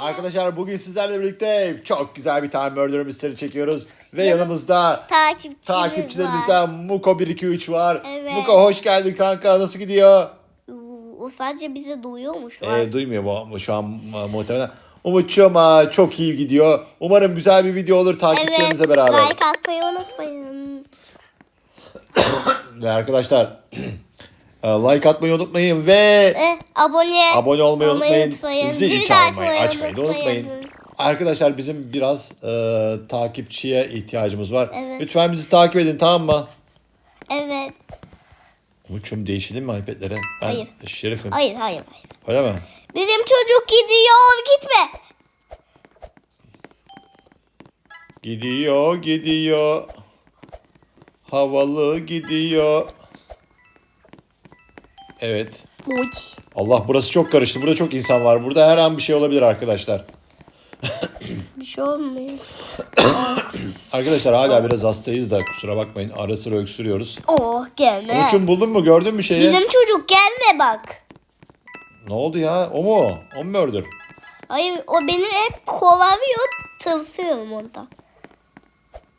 Arkadaşlar bugün sizlerle birlikte çok güzel bir tane Murder Mystery çekiyoruz. Ve yanımızda Takipçimiz takipçilerimizden. Muko 123 var. Evet. Muko hoş geldin kanka nasıl gidiyor? O sadece bizi duyuyormuş. Var. Ee, duymuyor bu, şu an e, muhtemelen. Umut'cum aa, çok iyi gidiyor. Umarım güzel bir video olur takipçilerimizle evet. beraber. Like atmayı unutmayın. Ve arkadaşlar e, like atmayı unutmayın ve Eh, abone, abone olmayı unutmayın. Zil Zili çalmayı açmayı da unutmayın. unutmayın. Arkadaşlar bizim biraz e, takipçiye ihtiyacımız var. Evet. Lütfen bizi takip edin tamam mı? Evet. Umut'cum değişelim mi iPad'lere? Ben Hayır. şerifim. Hayır hayır hayır. Öyle mi? Bizim çocuk gidiyor gitme. Gidiyor gidiyor. Havalı gidiyor. Evet. Oy. Allah burası çok karıştı. Burada çok insan var. Burada her an bir şey olabilir arkadaşlar. Bir şey olmuyor. Arkadaşlar hala biraz hastayız da kusura bakmayın. Ara sıra öksürüyoruz. Oh gelme. Umut'cum buldun mu? Gördün mü şeyi? Bizim çocuk gelme bak. Ne oldu ya? O mu? O mu murder? Hayır o beni hep kovalıyor. Tırsıyorum ondan.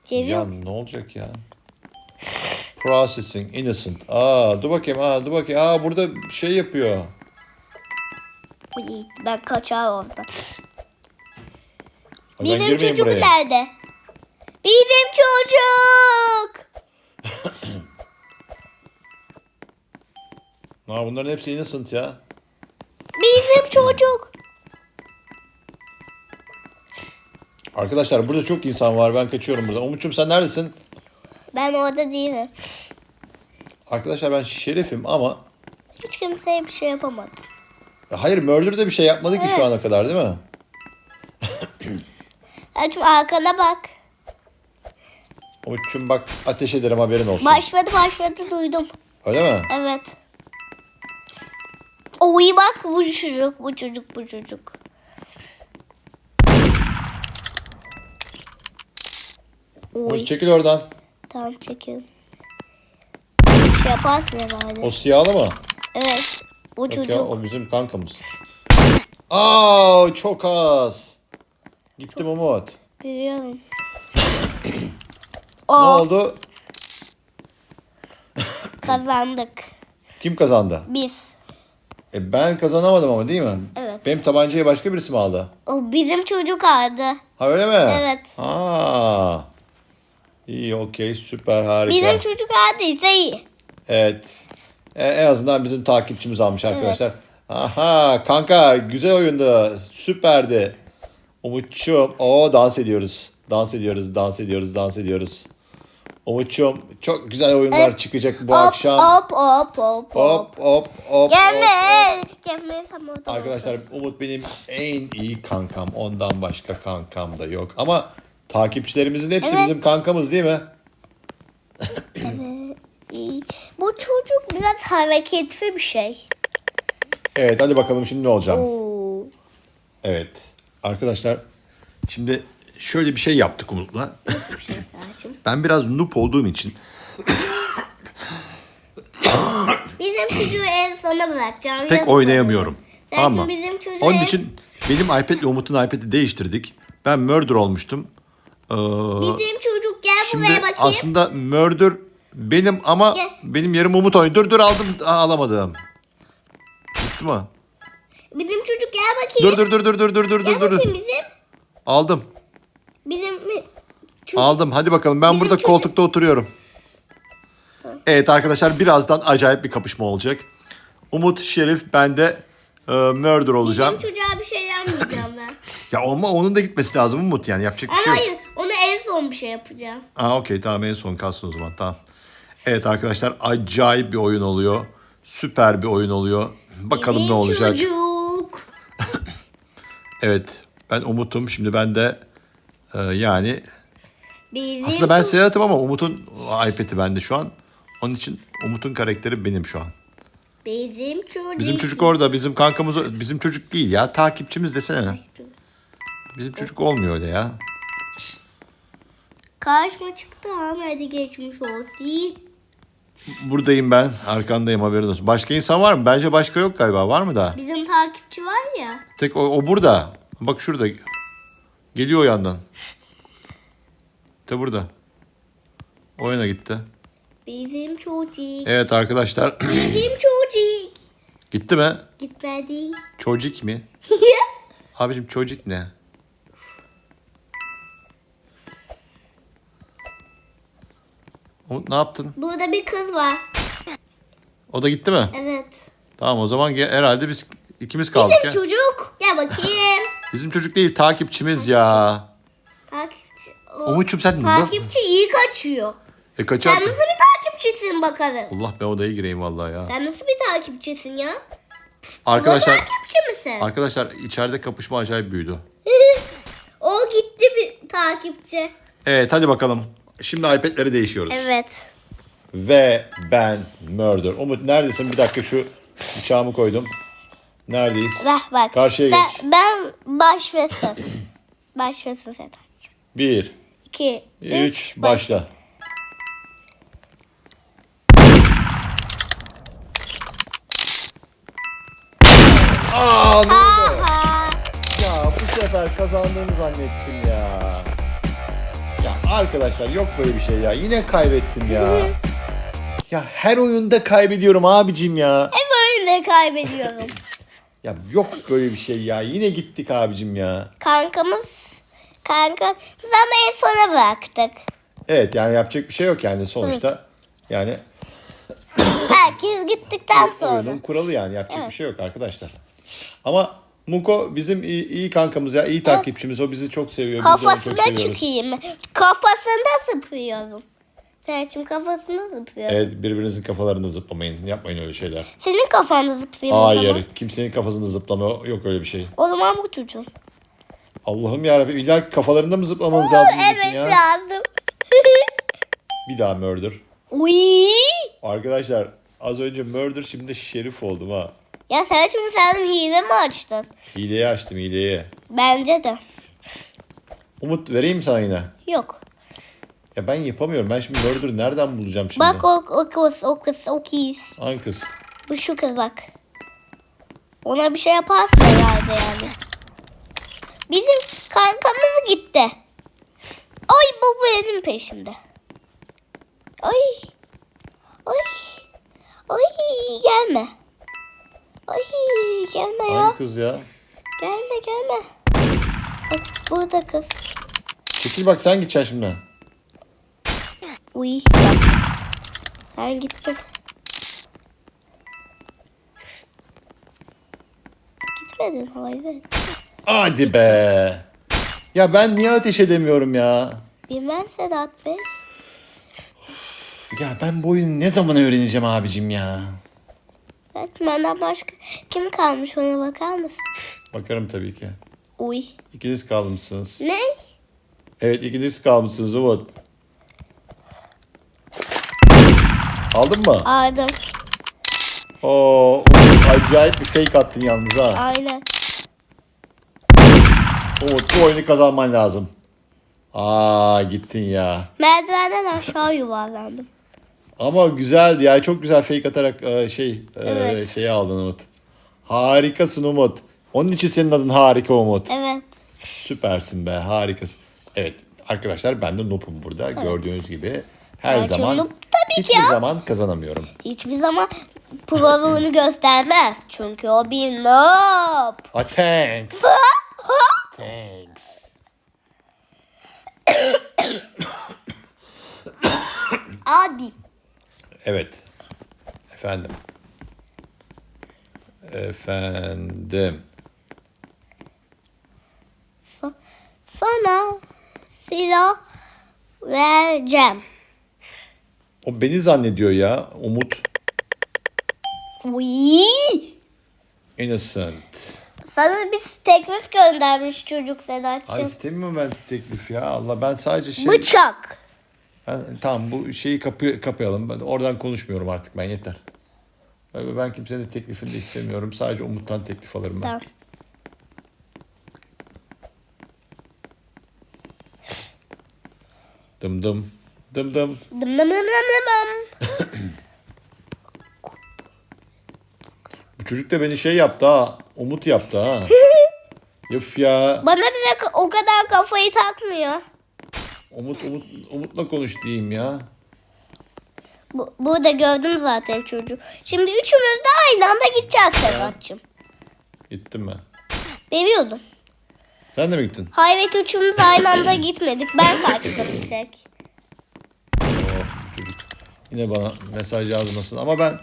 Geliyor. Ya ne olacak ya? Processing innocent. Aa dur bakayım. Aa dur bakayım. Aa burada şey yapıyor. Ben kaçar oradan. Ben Bizim girmeyeyim çocuk buraya. nerede? Bizim çocuk. Aa bunların hepsi innocent ya. Bizim çocuk. Arkadaşlar burada çok insan var. Ben kaçıyorum buradan. Umut'cum sen neredesin? Ben orada değilim. Arkadaşlar ben şerifim ama Hiç kimseye bir şey yapamadım. hayır murder'da bir şey yapmadı ki şu Evet. ana kadar değil mi? Açım arkana bak. Umut'cum bak ateş ederim haberin olsun. Başladı başladı duydum. Öyle mi? Evet. Oy bak bu çocuk bu çocuk bu çocuk. Oy. Umut çekil oradan. Tamam çekin. Şey yaparsın herhalde. O siyahlı mı? Evet. Bu Yok çocuk. ya o bizim kankamız. Aa çok az. Gittim Umut. Biliyorum. Ne O oldu? kazandık. Kim kazandı? Biz. E ben kazanamadım ama değil mi? Evet. Benim tabancayı başka birisi mi aldı? O bizim çocuk aldı. Ha öyle mi? Evet. Aa. İyi okey süper harika. Bizim çocuk aldıysa iyi. Evet. E, en azından bizim takipçimiz almış arkadaşlar. Aha kanka güzel oyundu. Süperdi. Umutçum. O dans ediyoruz. Dans ediyoruz, dans ediyoruz, dans ediyoruz. Umutçum çok güzel oyunlar çıkacak bu Hop akşam. hop hop hop hop. Hop hop. Gelme. Gelme. Arkadaşlar Umut benim en iyi kankam. Ondan başka kankam da yok. Ama takipçilerimizin hepsi Evet. bizim kankamız değil mi? İyi. Bu çocuk biraz hareketli bir şey. Evet hadi bakalım şimdi ne olacağım. Oo. Evet. Arkadaşlar şimdi şöyle bir şey yaptık Umut'la. Ben biraz noob olduğum için Bizim çocuğu en sona bırakacağım. pek Yazık oynayamıyorum. Tamam mı? bizim çocuğu Onun en- için benim iPad ile Umut'un iPad'i değiştirdik. Ben murder olmuştum. Ee, Bizim çocuk gel şimdi buraya bakayım. aslında murder benim ama Gel. benim yerim Umut oynuyor. Dur dur aldım Aa, alamadım. Gitti mi? Bizim çocuk gel bakayım. Dur dur dur dur dur dur dur Gel dur dur. bakayım bizim. Aldım. Bizim mi? Çocuk. Aldım. Hadi bakalım. Ben burada koltukta oturuyorum. Evet arkadaşlar birazdan acayip bir kapışma olacak. Umut, Şerif, ben de e, murder olacağım. Bizim çocuğa bir şey yapmayacağım ben. Ya ama onun da gitmesi lazım Umut yani yapacak bir şey yok. hayır son bir şey yapacağım. Aa okey tamam en son kalsın o zaman tamam. Evet arkadaşlar acayip bir oyun oluyor. Süper bir oyun oluyor. Bakalım Bizim ne olacak. Çocuk. Evet ben Umut'um şimdi ben de e, yani Bizim aslında ben Seyahat'ım ama Umut'un iPad'i bende şu an. Onun için Umut'un karakteri benim şu an. Bizim çocuk. Bizim çocuk orada. Bizim kankamız bizim çocuk değil ya. Takipçimiz desene. Bizim çocuk olmuyor öyle ya. Karşıma çıktı ama hadi geçmiş olsun. Buradayım ben. Arkandayım haberin olsun. Başka insan var mı? Bence başka yok galiba. Var mı da? Bizim takipçi var ya. Tek o, o burada. Bak şurada. Geliyor o yandan. De burada. Oyuna gitti. Bizim çocuk. Evet arkadaşlar. Bizim çocuk. gitti mi? Gitmedi. Çocuk mi? Abicim çocuk ne? Umut ne yaptın? Burada bir kız var. O da gitti mi? Evet. Tamam o zaman ge- herhalde biz ikimiz kaldık ya. Bizim çocuk. Gel bakayım. Bizim çocuk değil takipçimiz ya. Takipçi. o- Umut'cum sen Takipçi iyi kaçıyor. E kaçar. Sen nasıl bir takipçisin bakalım? Allah ben odaya gireyim vallahi ya. Sen nasıl bir takipçisin ya? Arkadaşlar takipçi misin? arkadaşlar içeride kapışma acayip büyüdü. o gitti bir takipçi. Evet hadi bakalım. Şimdi iPad'leri değişiyoruz. Evet. Ve ben Murder. Umut neredesin? Bir dakika şu bıçağımı koydum. Neredeyiz? Bak bak. Karşıya sen, geç. Ben başlasın. başlasın sen. Bir, 2, üç, başla. Aa ne oldu? Ya bu sefer kazandığımı zannettim ya. Arkadaşlar yok böyle bir şey ya. Yine kaybettim ya. Ya her oyunda kaybediyorum abicim ya. Hep oyunda kaybediyorum. Ya yok böyle bir şey ya. Yine gittik abicim ya. Kankamız kanka biz ama en sona bıraktık. Evet yani yapacak bir şey yok yani sonuçta. Yani Herkes gittikten sonra. oyunun kuralı yani yapacak bir şey yok arkadaşlar. Ama Muko bizim iyi, iyi kankamız ya, iyi takipçimiz. O bizi çok seviyor. Onu çok Kafasına seviyoruz. çıkayım. Kafasında sıpıyorum. Serçim kafasına zıplıyorum. Evet birbirinizin kafalarında zıplamayın. Yapmayın öyle şeyler. Senin kafanda zıplayayım o zaman. Hayır. Kimsenin kafasında zıplama yok öyle bir şey. O zaman bu çocuğun. Allah'ım yarabbim illa kifalarında mı zıplamanız lazım evet ya? lazım. Bir daha murder. Uy. Arkadaşlar az önce murder şimdi şerif oldum ha. Ya Serçim sen hile mi açtın? Hileyi açtım hileyi. Bence de. Umut vereyim mi sana yine? Yok. Ya ben yapamıyorum. Ben şimdi murder'ı nereden bulacağım şimdi? Bak o, o kız, o kız, o kız. Hangi kız? Bu şu kız bak. Ona bir şey yaparsın herhalde yani. Bizim kankamız gitti. Ay bu benim peşimde. Ay. Ay. Ay gelme. Ay gelme ya. Hangi kız ya? Gelme gelme. Bak burada kız. Çekil bak sen gideceksin şimdi. Uy. Sen gittin. Gitmedin hayır. Hadi be. Ya ben niye ateş edemiyorum ya? Bilmem Sedat Bey. Ya ben bu oyunu ne zaman öğreneceğim abicim ya? Benden başka kim kalmış ona bakar mısın? Bakarım tabii ki. Uy. İkiniz kalmışsınız. Ne? Evet ikiniz kalmışsınız Umut. Aldın mı? Aldım. Oo, Umut acayip bir fake attın yalnız ha. Aynen. Umut bu oyunu kazanman lazım. Aa gittin ya. Merdivenden aşağı yuvarlandım. Ama güzeldi ya. Çok güzel fake atarak e, şey e, Evet. şeyi aldın Umut. Harikasın Umut. Onun için senin adın harika Umut. Evet. Süpersin be harikasın. Evet arkadaşlar ben de noob'um burada. Gördüğünüz gibi her Gerçi zaman noob tabii ki hiçbir ya. zaman kazanamıyorum. Hiçbir zaman provını göstermez. Çünkü o bir noob. Ah thanks. thanks. Abi. Evet. Efendim. Efendim. sa- Sana silah vereceğim. O beni zannediyor ya. Umut. Uy. Innocent. Sana bir teklif göndermiş çocuk Ay Sedat'cığım. istemiyorum ben teklif ya. Allah ben sadece şey... Bıçak. Ben, tamam bu şeyi kapı, kapayalım. Ben oradan konuşmuyorum artık ben yeter. Ben, ben kimsenin teklifini de istemiyorum. Sadece Umut'tan teklif alırım ben. Tamam. Dım dım. Dım dım. Dım dım dım dım dım dım. Bu çocuk da beni şey yaptı ha. Umut yaptı ha. Yuf ya. Bana bile o kadar kafayı takmıyor. Umut Umut Umut'la konuş diyeyim ya. Bu, burada gördüm zaten çocuğu. Şimdi üçümüz de aynı anda gideceğiz Sedat'cığım. Gittim ben. Veriyordum. Sen de mi gittin? Hayır evet üçümüz aynı anda gitmedik. Ben kaçtım bir tek. Oh. Yine bana mesaj yazmasın ama ben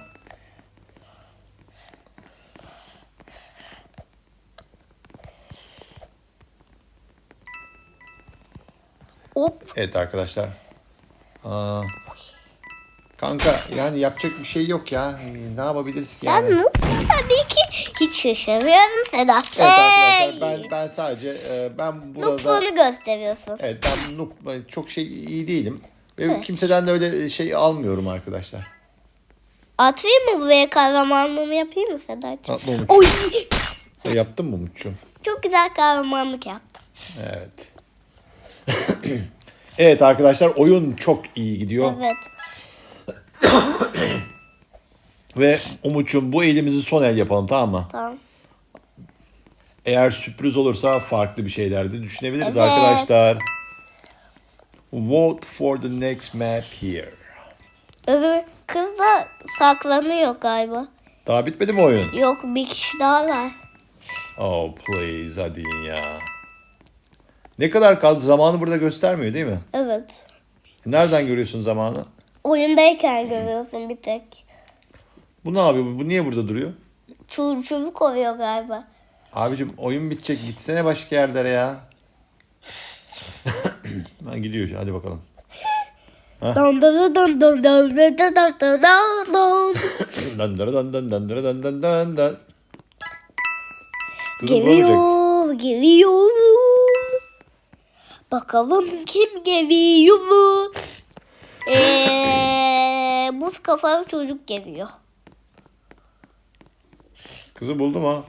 Evet arkadaşlar. Aa, kanka yani yapacak bir şey yok ya. Ee, Ne yapabiliriz ki Sen yani? noobsun tabii ki. Hiç şaşırmıyorum Sedat. Evet arkadaşlar ben ben sadece e, ben burada Noob'unu gösteriyorsun. evet ben noob, ben çok şey iyi değilim. Ve Evet. kimseden de öyle şey almıyorum arkadaşlar. Atayım mı buraya kahramanlığımı yapayım mı Sedat'cığım? Atla Umut. Oy! E, Yaptın mı Umut'cum? Çok güzel kahramanlık yaptım. Evet. evet arkadaşlar oyun çok iyi gidiyor. Evet. Ve Umut'cum bu elimizi son el yapalım tamam mı? Tamam. Eğer sürpriz olursa farklı bir şeyler de düşünebiliriz Evet. arkadaşlar. Vote for the next map here. Öbür kız da saklanıyor galiba. Daha bitmedi mi oyun? Yok bir kişi daha var. Oh please hadi ya. Ne kadar kaldı? Zamanı burada göstermiyor değil mi? Evet. Nereden görüyorsun zamanı? Oyundayken görüyorsun bir tek. Bu ne yapıyor? Bu niye burada duruyor? Çu çubuk oluyor galiba. Abicim oyun bitecek. Gitsene başka yerlere ya. ben gidiyor. Hadi bakalım. Dandırı dandırı dandırı dandırı dandırı Dandırı dandırı dandırı dandırı dandırı Kızım Geliyor, olacak. geliyor. Bakalım kim geliyor? Eee, buz kafalı çocuk geliyor. Kızı buldum ha.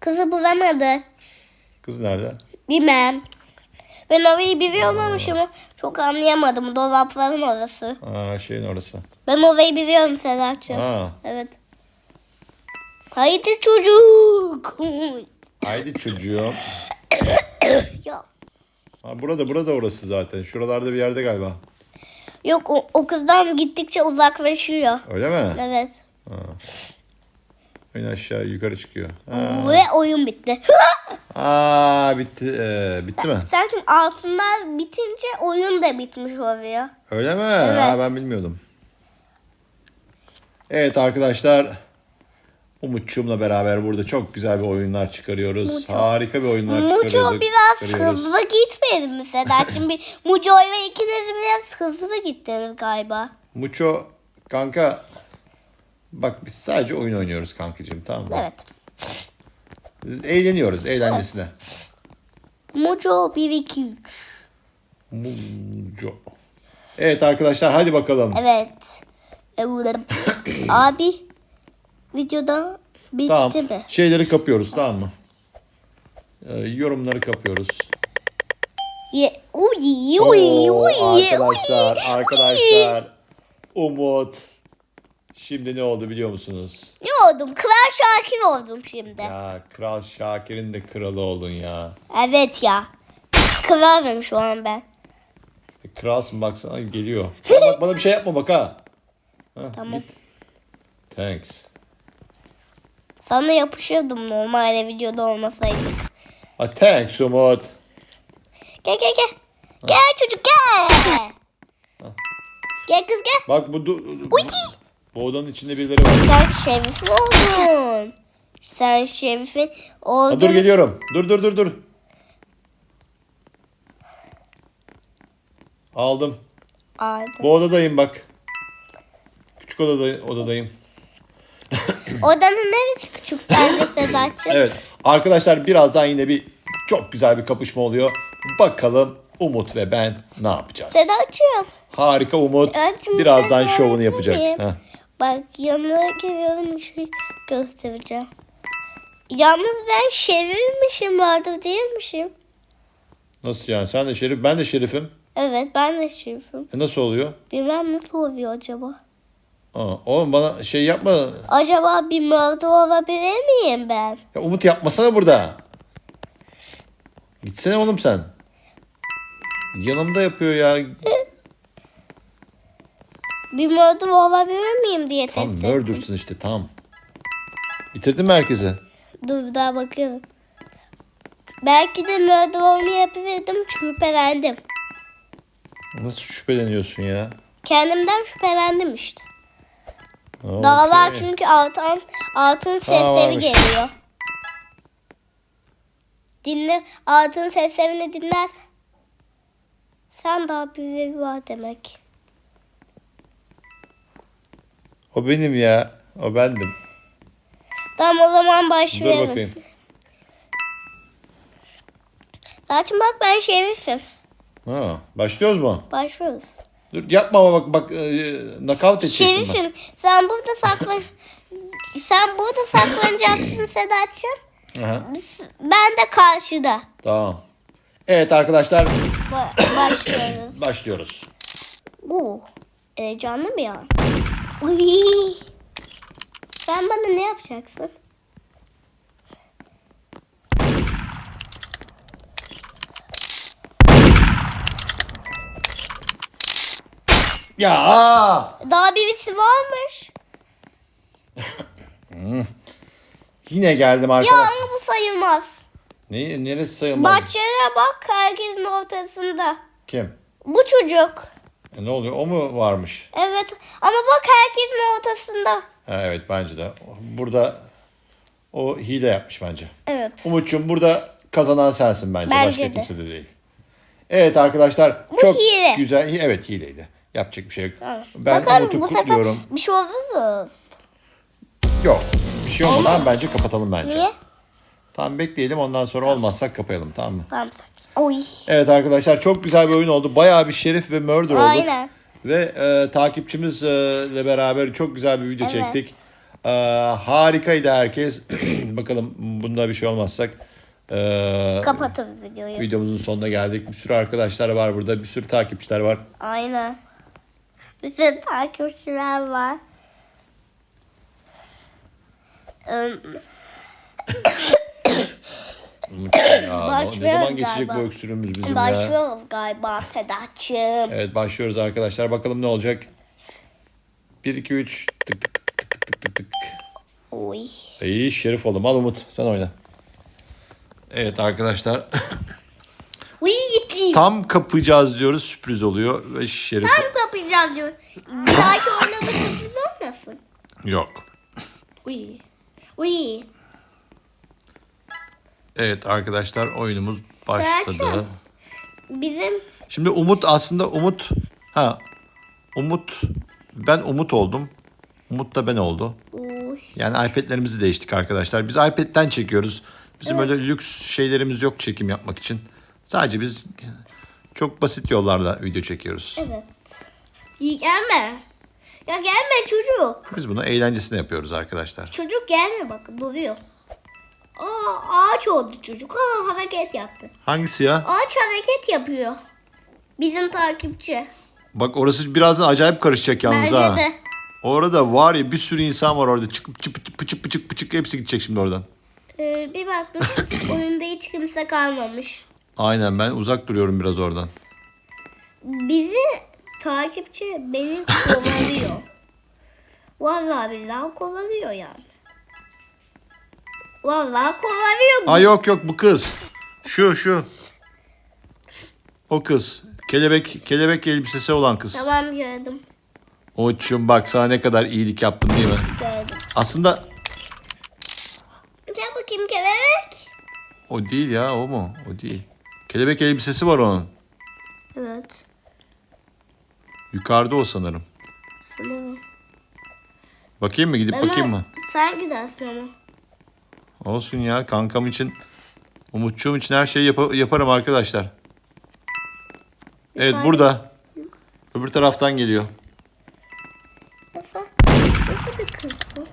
Kızı bulamadı. Kız nerede? Bilmem. Ben orayı biliyormuş ama çok anlayamadım. Dolapların orası. Aa şeyin orası. Ben orayı biliyorum Sedat'cığım. Ha. Evet. Haydi çocuk. Haydi çocuğum. ya. Ha, burada burada orası zaten. Şuralarda bir yerde galiba. Yok o, o kızdan gittikçe uzaklaşıyor. Öyle mi? Evet. Oyun aşağı yukarı çıkıyor. Ha. Ve oyun bitti. Aa bitti. Ee, bitti mi? Sen şimdi altınlar bitince oyun da bitmiş oluyor. Öyle mi? Ha, ben bilmiyordum. Evet arkadaşlar. Umutçum'la beraber burada çok güzel bir oyunlar çıkarıyoruz. Mucho. Harika bir oyunlar çıkarıyoruz. Muco biraz çıkarıyoruz. hızlı gitmedi mi Sedat'cığım? Bir Muco'yla ikiniz biraz hızlı gittiniz galiba. Muço kanka bak biz sadece oyun oynuyoruz kankacığım tamam mı? Evet. Biz eğleniyoruz eğlencesine. Muco 1 2 3. Muco. Evet arkadaşlar hadi bakalım. Evet. Evet. Abi videoda bitti Tamam. mi? Şeyleri kapıyoruz tamam mı? Ee, yorumları kapıyoruz. Ye, uy, uy, Oo, uy, arkadaşlar, uy, arkadaşlar. Umut. Şimdi ne oldu biliyor musunuz? Ne oldum? Kral Şakir oldum şimdi. Ya Kral Şakir'in de kralı oldun ya. Evet ya. Kralım şu an ben. Kralsın baksana geliyor. Bak, bana bir şey yapma bak ha. Ha, Tamam. Git. Thanks. Sana yapışırdım normalde videoda olmasaydık. Thanks Umut. Gel gel gel. Gel çocuk gel. Gel kız gel. Bak bu, du- bu, bu odanın içinde birileri var. Sen şerifin oldun. Sen şerifin oldun. Ha, dur geliyorum. Dur dur dur dur. Aldım. Aldın. Bu odadayım bak. Küçük odada, odadayım. Odanın neresi küçük sence Sedat'cığım? Evet. Arkadaşlar birazdan yine bir çok güzel bir kapışma oluyor. Bakalım Umut ve ben ne yapacağız? Sedat'cığım. Harika Umut. Sedat'cığım, Birazdan şey şovunu versene. yapacak. Heh. Bak yanına geliyorum bir şey göstereceğim. Yalnız ben şerifmişim vardı değilmişim. Nasıl yani? Sen de şerif, ben de şerifim. Evet ben de şerifim. E nasıl oluyor? Bilmem nasıl oluyor acaba. Aa, oğlum bana şey yapma. Acaba bir murder olabilir miyim ben? Ya Umut yapmasana burada. Gitsene oğlum sen. Yanımda yapıyor ya. Bir murder olabilir miyim diye Tam test ettim. murder'sın işte tam. Bitirdin mi herkese? Dur bir daha bakıyorum. Belki de murder olmayabilirdim. Şüphelendim. Nasıl şüpheleniyorsun ya? Kendimden şüphelendim işte. Var Okey. çünkü altın, altın sesleri varmış. geliyor. Dinle, altın seslerini dinlersen. Sen daha bir var demek. O benim ya. O bendim. Tamam o zaman Dur başlayalım. bakayım. Zaten bak ben şerifim. Ha, başlıyoruz mu? Başlıyoruz. Dur yapma bak bak e, nakavt edeceksin bak. Şerifim. Sen burada saklan. sen burada saklanacaksın Sedat'cığım. Aha, Ben de karşıda. tamam. Evet arkadaşlar Ba- başlıyoruz. başlıyoruz. Oo, heyecanlı mı ya? Uy. Sen bana ne yapacaksın? Ya! Daha birisi varmış. yine geldim Ya arkadaşlar. ama bu sayılmaz. Ne, neresi sayılmaz? Bahçeye bak herkesin ortasında. Kim? Bu çocuk. E, ne oluyor? O mu varmış? Evet ama bak herkesin ortasında. Ha, evet bence de. Burada o hile yapmış bence. Evet. Umut'cum burada kazanan sensin bence. Bence Başka de. kimse de değil. Evet arkadaşlar Bu çok hile. güzel. Evet hileydi. Yapacak bir şey yok. Tamam. Ben Bakalım Umut'u bu sefer kutluyorum. bir şey olur mu? Yok. Bir şey olmadan bence kapatalım bence. Niye? Tamam bekleyelim ondan sonra olmazsak kapayalım tamam mı? Tamam. Oy. Evet arkadaşlar çok güzel bir oyun oldu. Bayağı bir şerif ve murder olduk. Aynen. Ve e, takipçimizle beraber çok güzel bir video Evet. çektik. E, harikaydı herkes. Bakalım bunda bir şey olmazsak. E, Kapatırız videoyu. videomuzun sonuna geldik. Bir sürü arkadaşlar var burada. Bir sürü takipçiler var. Aynen. Bütün takipçiler var. Aa, ne zaman geçecek galiba. bu öksürüğümüz bizim ya? Başlıyoruz galiba Sedat'cığım. Evet başlıyoruz arkadaşlar. Bakalım ne olacak. 1 2 3 tık tık tık tık tık tık tık. Oy. İyi şerif oğlum. Al Umut sen oyna. Evet arkadaşlar. Uy. Tam kapayacağız diyoruz. Sürpriz oluyor. Ve şerif Tam kapayacağız diyor. Bir dahaki oynadığımız sürpriz olmasın. yok. Uy. Uy. Evet arkadaşlar oyunumuz başladı. Serçem. Bizim Şimdi Umut aslında Umut ha Umut ben Umut oldum. Umut da ben oldu. Uy. Yani iPad'lerimizi değiştik arkadaşlar. Biz iPad'den çekiyoruz. Bizim öyle lüks şeylerimiz yok çekim yapmak için. Sadece biz çok basit yollarla video çekiyoruz. Evet. İyi gelme. Ya gelme çocuk. Biz bunu eğlencesine yapıyoruz arkadaşlar. Çocuk gelme bak duruyor. Aa ağaç oldu çocuk. Aa hareket yaptı. Hangisi ya? Ağaç hareket yapıyor. Bizim takipçi. Bak orası birazdan acayip karışacak yalnız Bence ha. de. Orada var ya bir sürü insan var orada. Çıkıp çıp pıçık pıçık pıçık hepsi gidecek şimdi oradan. Ee, bir bakmışız oyunda hiç kimse kalmamış. Aynen ben uzak duruyorum biraz oradan. Bizi takipçi beni kovalıyor. Vallahi billahi kovalıyor yani. Vallahi kovalıyor. Aa yok yok bu kız. Şu şu. O kız. Kelebek kelebek elbisesi olan kız. Tamam gördüm. Oçum bak sana ne kadar iyilik yaptım değil mi? Gördüm. Aslında Gel bakayım kelebek. o değil ya o mu? O değil. Kelebek elbisesi var onun. Evet. Yukarıda o sanırım. Sanırım. Bakayım mı gidip bakayım mı? Sen gidersin ama. Olsun ya kankam için Umutçuğum için her şeyi yapa- yaparım arkadaşlar. Evet Yukarıda. burada. Öbür taraftan geliyor. Nasıl? Nasıl bir kızsın?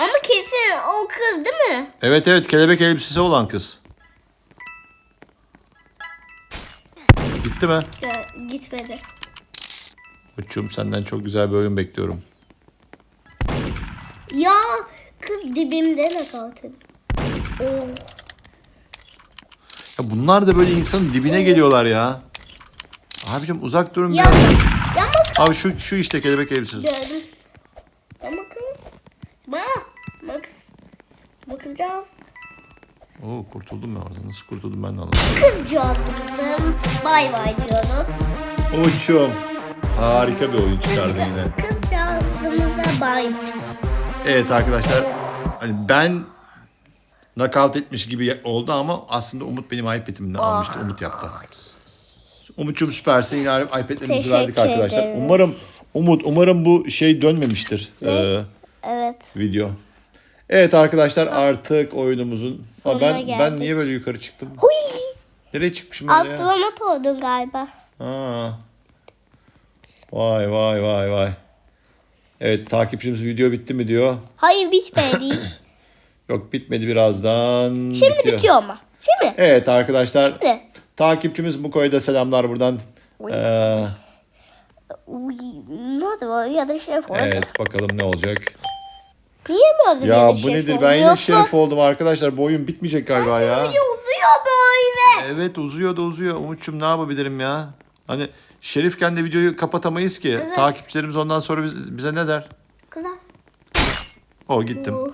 Ama kesin o kız değil mi? Evet evet kelebek elbisesi olan kız. Gitti mi? Gö- gitmedi. Umutçuğum senden çok güzel bir oyun bekliyorum. Ya kız dibimde ne kaldı? Oh. Ya bunlar da böyle insanın dibine geliyorlar ya. Abicim uzak durun Ya, biraz. ya. Abi şu şu işte kelebek elbisesi. Gördüm. Ya makas. Ma. Makas. Bakacağız. Oo kurtuldum ben orada. Nasıl kurtuldum ben de anlamadım. Kızcağız kızım. Bay bay diyoruz. Uçum. Harika bir oyun çıkardın yine. Kızcağızımıza bay bay. Evet arkadaşlar. Hani ben knockout etmiş gibi oldu ama aslında Umut benim iPad'imden almıştı. Umut yaptı. Umut'cum süpersin. Yine iPad'lerimizi Teşekkür verdik arkadaşlar. ederim. Umarım Umut umarım bu şey dönmemiştir. Ee, Evet. video. Evet arkadaşlar artık oyunumuzun Ha, Sonuna ben ben geldik. niye böyle yukarı çıktım? Huy. Nereye çıkmışım ben ya? Astronot oldun galiba. Ha. Vay vay vay vay. Evet takipçimiz video bitti mi diyor. Hayır bitmedi. Yok bitmedi birazdan. Şimdi bitiyor ama. Şimdi. Evet arkadaşlar. Şimdi. Takipçimiz Muko'ya da selamlar buradan. Ee, ne oldu ya da şef oldu. evet bakalım ne olacak. Niye böyle Ya bir bu şef nedir? Ben yine şerif oldum arkadaşlar. Bu oyun bitmeyecek galiba ya. Uzuyor böyle. Evet uzuyor da uzuyor. Umut'cum ne yapabilirim ya? Hani şerifken de videoyu kapatamayız ki. Evet. Takipçilerimiz ondan sonra biz- bize ne der? Kızlar. O gittim. Uh.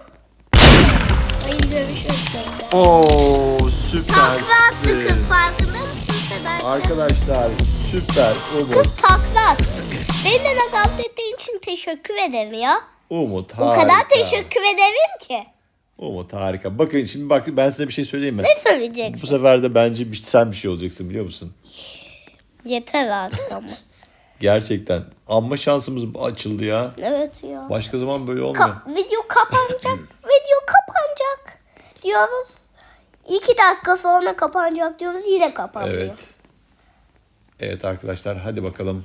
Ay görüşürüz. sonra. Oo Takla attı kız farkında mısın Sedat'cığım? Arkadaşlar süper Umut. Kız takla attı. Beni de nakavt ettiğin için teşekkür ederim ya. Umut O harika. kadar teşekkür ederim ki. Umut harika. Bakın şimdi bak ben size bir şey söyleyeyim mi? Ne söyleyeceksin? Bu sefer de bence bir- sen bir şey olacaksın biliyor musun? Yeter artık ama. Gerçekten. Amma şansımız açıldı ya. Evet ya. Başka zaman böyle olmuyor. Ka- video kapanacak. video kapanacak diyoruz. İki dakika sonra kapanacak diyoruz. Yine kapanmıyor. Evet. Evet arkadaşlar hadi bakalım.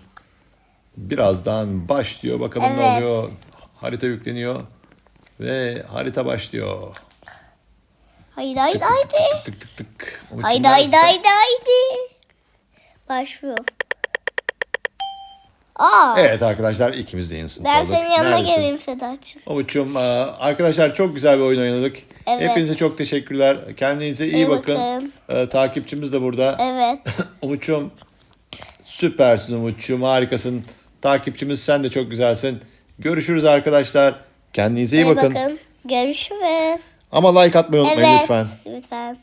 Birazdan başlıyor. Bakalım ne Evet. oluyor. Harita yükleniyor. Ve harita başlıyor. Haydi haydi haydi. Tık tık tık. Umut'cum Haydi haydi neredesin? haydi haydi. Başlıyor. Aa. Evet arkadaşlar ikimiz de sınıf Ben olduk. senin yanına Neredesin? geleyim Sedat'cığım. E, arkadaşlar çok güzel bir oyun oynadık. Evet. Hepinize çok teşekkürler. Kendinize iyi, İyi bakın. bakın. E, takipçimiz de burada. Evet. Umut'cum süpersin Umut'cum harikasın. Takipçimiz sen de çok güzelsin. Görüşürüz arkadaşlar. Kendinize iyi, bakın. Görüşürüz. Ama like atmayı unutmayın Evet. lütfen. Lütfen.